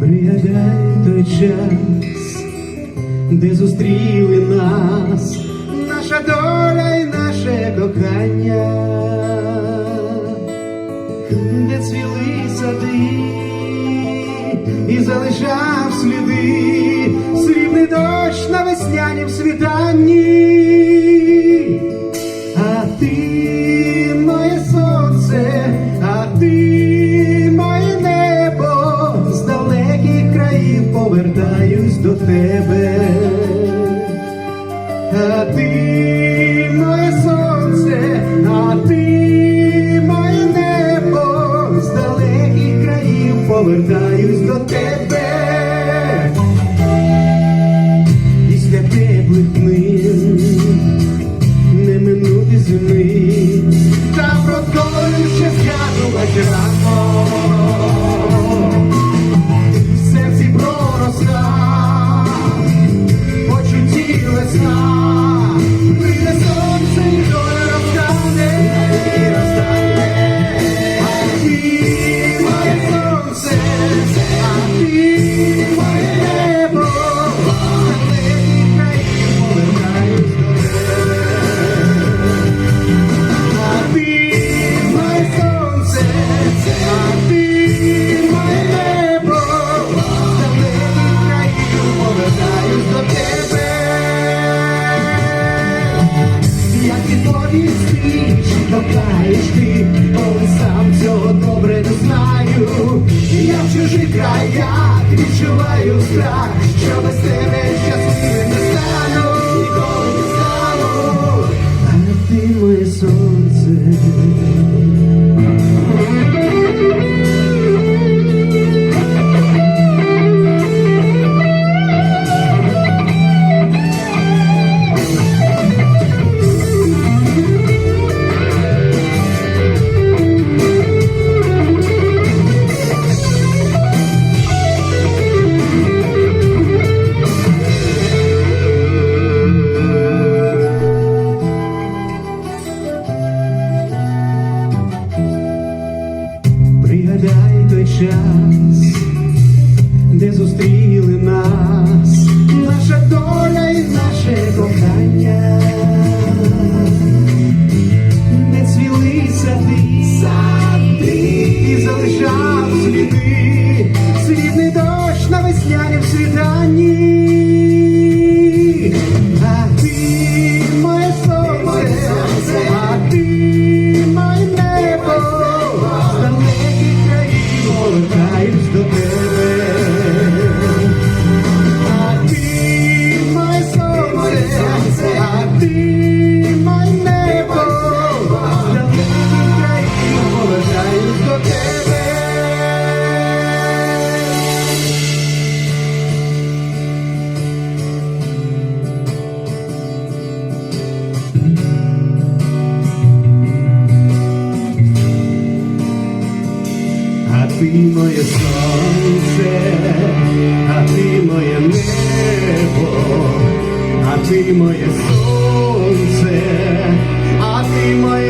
Пригадай той час, де зустріли нас, наша доля і наше кохання, де цвіли сади і залишав на світанні, а ти моє сонце, а ти моє небо, з далеких країв повертаюсь до тебе. А ти ти, коли сам цього добре не знаю. Я в чужих краях відчуваю страх, що без тебе де зустріли нас, наша доля і наше кохання, не цвіли сади, сади, і залишав Ти моє сонце, а ти моє небо, а ти моє сонце, а ти моє.